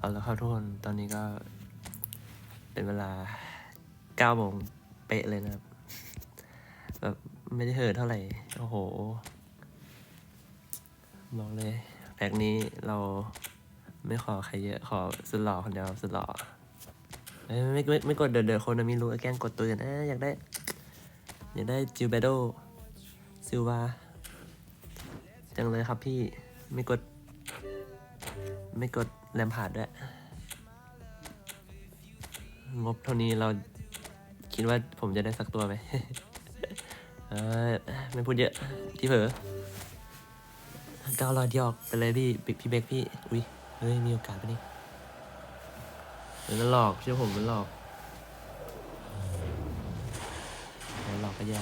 เอาละครับทุกคนตอนนี้ก็เป็นเวลาเก้าโมงเป๊ะเลยนะครับ แบบไม่ได้เหิดเท่าไหร่ โอ้โห บอกเลย แพ็กนี้เราไม่ขอใครเยอะขอสุดหล่อคนเดียวสุดหล่อเอ้ยไม่ไม่ไม่กดเดือดเดือดคนนะมีรู้แกล้งกดตัวกันเอ้อยากได้ อยากได้จิวเบโดซิลวาจังเลยครับพี่ไม่กด ไม่กดแรมผ่าดด้วย งบเท่านี้เราคิดว่าผมจะได้สักตัวไหมเอ้ยไม่พูดเยอะ ที่เผลอก้าวรอยยอกไปเลยพี่พี่เบกพี่ อุ้ย เฮ้ย มีโอกาสปะนี่มันหลอกเชื่อผมมันหลอกมันหลอกก็แย่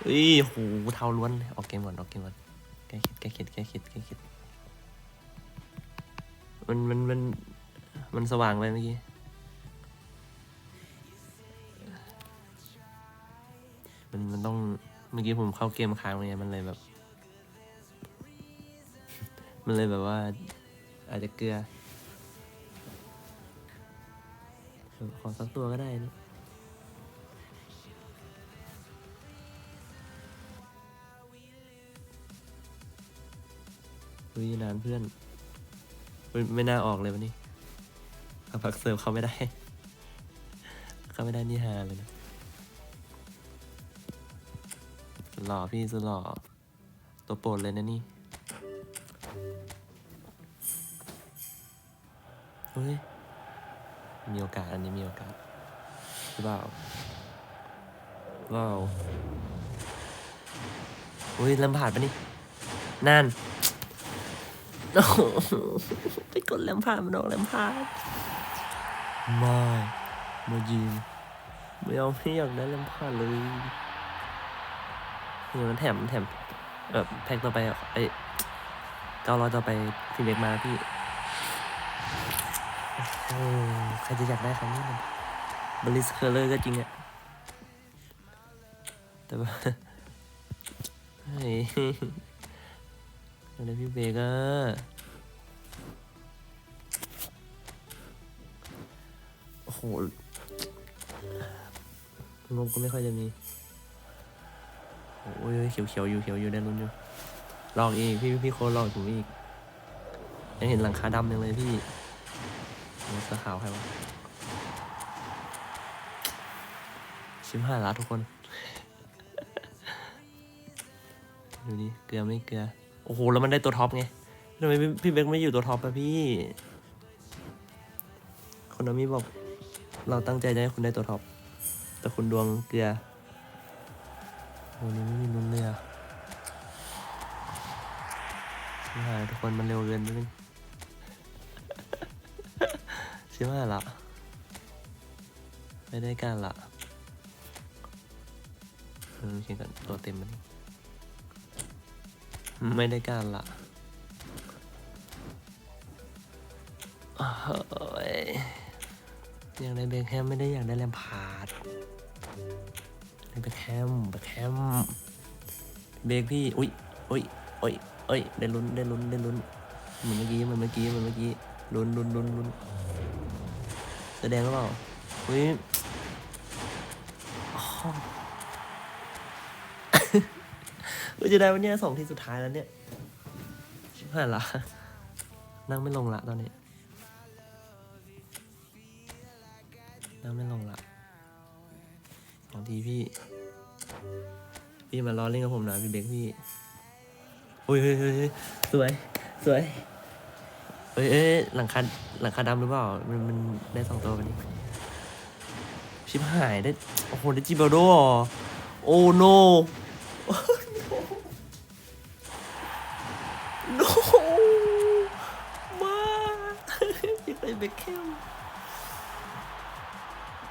เฮ้ยโหเท้าล้วน ออกเกมก่อนออกเกมก่อน แก้คิดแก้คิดแก้คิดแก้คิดมันมันมันมันสว่างไปเมื่อกี้มันมันต้องเมื่อกี้ผมเข้าเกมค้างไงมันเลยแบบ มันเลยแบบว่า อาจจะเกลือเออขอสักตัวก็ได้นะ อุ้ยนานเพื่อน ไม่น่าออกเลยวันนี้เอาพักเซิร์ฟเขาไม่ได้ เขาไม่ได้นี่ฮาเลยนะหล่อพี่สุดหล่อตัวโปรดเลยนะนี่เฮ้ย มีโอกาสอันนี้มีโอกาสหรือเปล่าว้าวอุ้ยลำผ่านปะนี่นั่น โอ้โหไปกดแลมผ่านมันออกแลมผ่านไม่มายิงไม่เอาไม่อยากได้แลมผ่านเลยเออมันแถมแถมแบบแพ็คต่อไปอะไอ้เก้าร้อยต่อไปพี่เล็กมาพี่โอ้ใครจะอยากได้คำนี้มันบริสเคอร์เลอร์ก็จริงอะแต่ว่า เฮ้ยอะไรพี่เบกอะโอ้โหงบก็ไม่ค่อยจะมี โอ้ยเขียวเขียวๆอยู่เขียวอยู่ได้ลุ้นอยู่ ลองอีกพี่พี่โคลองถึงอีกยังเห็นหลังคาดำยังเลยพี่โอ้เสื้อขาวใครวะชิมห้าละทุกคน ดูดิ เกลือไม่เกลือ โอ้โห แล้วมันได้ตัวท็อปไงทำไมพี่เบคไม่อยู่ตัวท็อปอะพี่ คนนั้นมีบอก เราตั้งใจจะให้คุณได้ตัวท็อป แต่คุณดวงเกลือโอ้นี่ไม่มีลุ้นเลยอะชิบหายทุกคนมันเร็วเกินนิดนึงชิบหายละ ไม่ได้การละเออเขียนกันตัวเต็มมันนี่ ไม่ได้การละอ้ยอยากได้เบคแฮมไม่ได้อยากได้แลมพาร์ดเบคแฮมเบคแฮมเบรกพี่ อุ้ยอุ้ยอุ้ยอุ้ยได้ลุ้นได้ลุ้นได้ลุ้นเหมือนเมื่อกี้เหมือนเมื่อกี้เหมือนเมื่อกี้ลุ้นลุ้นลุ้นลุ้นแสดงหรือเปล่าอุ้ย อ้าวเฮ้ยจะได้วันเนี้ยสองทีสุดท้ายแล้วเนี่ยชิบหายละนั่งไม่ลงละตอนนี้นั่งไม่ลงละสองทีพี่ พี่มาล้อเล่นกับผมหน่อยพี่เบคพี่โอ้ยเฮ้ยเฮ้ยเฮ้ยสวย สวยเอ้ยเอ้ยหลังคาหลังคาดำหรือเปล่า มันมันได้สองตัววันนี้ ชิบหายได้ โอ้โห ได้จิบาโดเหรอโอ้โน เคยเบคแคม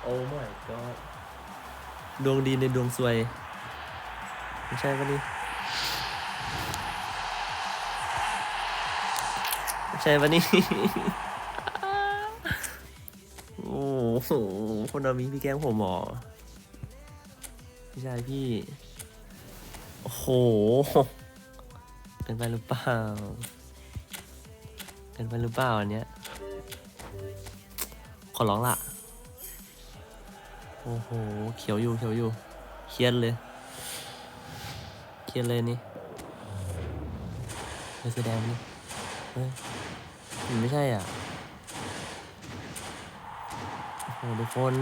โอ้ my god ดวงดีในดวงสวย ไม่ใช่ปะนี่ไม่ใช่ปะนี่ โอ้โหคนเรามีพี่แกล้งผมเหรอไม่ใช่พี่ โอ้โหเป็นไปหรือเปล่ากินไปหรือเปล่าอันเนี้ยข อร้องละโอ้โห เขียวอยู่เขียวอยู่เครียดเลยเครียดเลยนี่เฮ้ยแสดงนี่เฮ้ยมันไม่ใช่อะโอ้โหทุกคน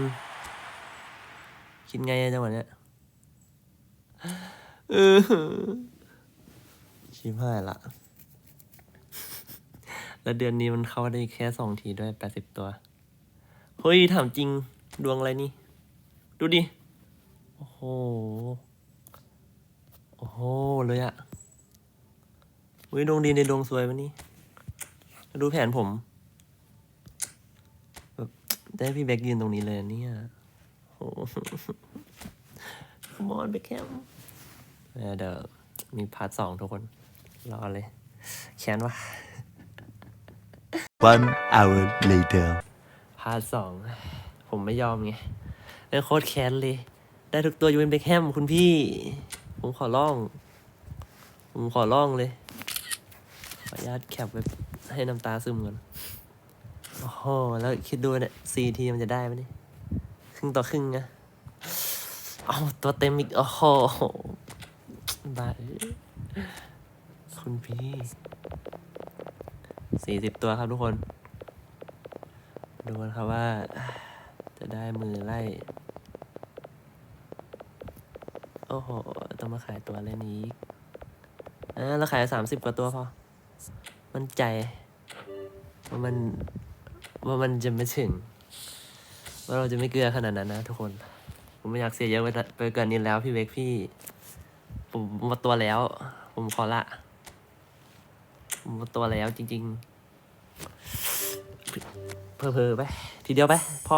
คิดไงอะจังหวะเนี้ยเออชิบหายละ แล้วเดือนนี้มันเข้าได้แค่สองทีด้วยแปดสิบตัว เฮ้ยถามจริงดวงอะไรนี่ ดูดิ โอ้โห โอ้โห เลยอะเฮ้ยดวงดีในดวงสวยวันนี้ ดูแผนผมแบบได้พี่แบกยืนตรงนี้เลยเนี่ยโอ้โหมอนเบคแคมเดี๋ยวมีพาร์ทสองทุกคน รอเลย แค้นวะ One hour later. พาร์ทสองผมไม่ยอมไงเล่นโคตรแค้นเลย ได้ทุกตัวยูเวนเบคแฮมคุณพี่ ผมขอร้อง ผมขอร้องเลย ขออนุญาตแคปไว้ให้น้ำตาซึมก่อน โอ้โห แล้วคิดดูเนี่ยซีทีมันจะได้ไหมนี่ครึ่งต่อครึ่งนะเอาตัวเต็มอีก โอ้โหบาดเอ้ยคุณพี่สี่สิบตัวครับทุกคน ดูกันครับว่าจะได้มือไล่ โอ้โห ต้องมาขายตัวเล่นนี้อ่าเราขายสามสิบกว่าตัวพอ มันใจ ว่ามัน ว่ามันจะไม่ถึง ว่าเราจะไม่เกลือขนาดนั้นนะทุกคน ผมไม่อยากเสียเยอะไปไปเกินนี้แล้วพี่เวกพี่ ผมหมดตัวแล้ว ผมขอละ ผมหมดตัวแล้วจริง ๆ เพอเพอไป ทีเดียวไป พอ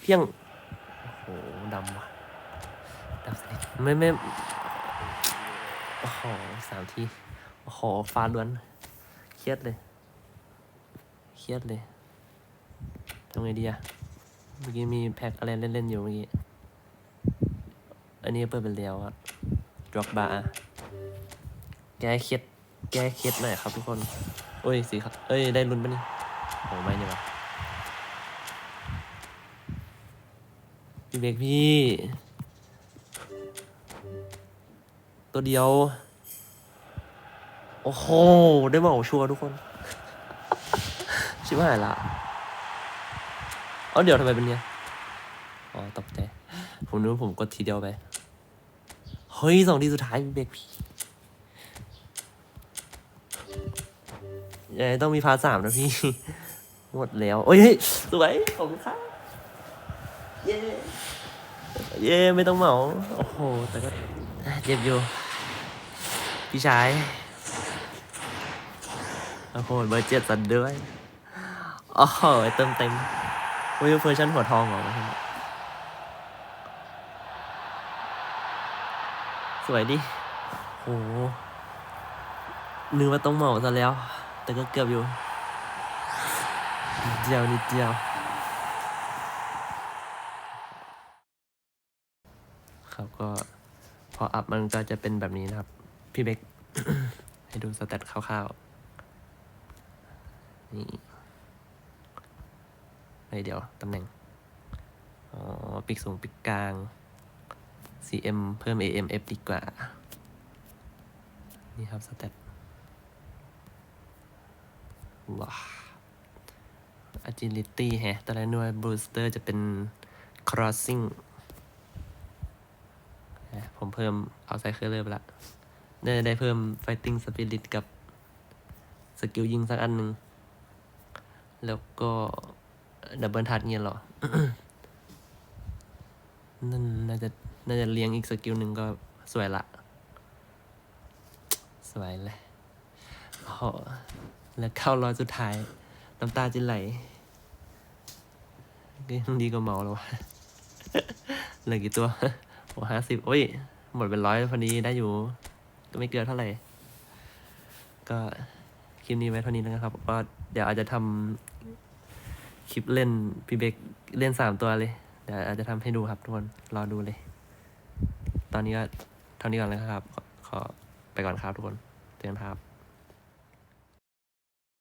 เพียง โอ้โหดำว่ะดำสนิทไม่ไม่โอ้โหสามที โอ้โหฟ้าล้วนเครียดเลย เครียดเลยทำไงดีอะเมื่อกี้มีแพ็คอะไรเล่น ๆ อยู่เมื่อกี้ อันนี้เปิดเป็นเลียวอะดรอกบาร์แก้เครียดแก้เครียดหน่อยครับทุกคน โอ้ยสีครับ เอ้ย ได้ลุ้นปะนี่โอ้ไม่เนี่ยวะ พี่เบกพี่ ตัวเดียว โอ้โห ได้เหมาชัวร์ทุกคน ชิบหายละเอาเดี๋ยวทำไมเป็นเนี้ยอ๋อตกใจ ผมนึกว่าผมกดทีเดียวไป เฮ้ยสองทีสุดท้ายพี่เบกพี่ยังไงต้องมีพาร์ทสามนะพี่ หมดแล้ว โอ้ยสวย ขอบคุณครับ เย้ เย้ไม่ต้องเหมา โอ้โห แต่ก็เจ็บอยู่ พี่ชาย โอ้โห เบอร์เจ็ดสันด้วยโอ้โหเติมเต็มว้ยเวอร์ชันหัวทองเหรอสวยดิโหนึกว่าต้องเหมาซะแล้ว แต่ก็เกือบอยู่ เดียวนิดเดียว ครับ ก็พออัพมันก็จะเป็นแบบนี้นะครับ พี่เบกให้ดูสเตตคร่าวๆ นี่ไปเดี๋ยว ตำแหน่ง อ๋อปีกสูงปีกกลาง CM เพิ่ม AMF ดีกว่า นี่ครับสเตตว้า agility แฮะแต่ละหน่วย booster จะเป็น crossing ผมเพิ่มเอาไซเคิลเลอร์ไปละได้ได้เพิ่ม fighting spirit กับสกิลยิงสักอันหนึ่ง แล้วก็ดับเบิลทัดเงี้ยหรอ นั่นน่าจะน่าจะเลี้ยงอีกสกิลหนึ่งก็สวยละ สวยเลยโอ้แล้วเข้ารอยสุดท้าย น้ำตาจะไหลก็ยังดีกว่าเมาแล้ววะเหลือกี่ตัว โอ้ห้าสิบโอ้ย หมดเป็นร้อยพอดีได้อยู่ ก็ไม่เกินเท่าไหร่ ก็คลิปนี้ไว้เท่านี้นะครับก็เดี๋ยวอาจจะทำคลิปเล่นพี่เบกเล่นสามตัวเลย เดี๋ยวอาจจะทำให้ดูครับทุกคน รอดูเลย ตอนนี้ก็เท่านี้ก่อนเลยครับขอขอไปก่อนครับทุกคน เจอกันครับ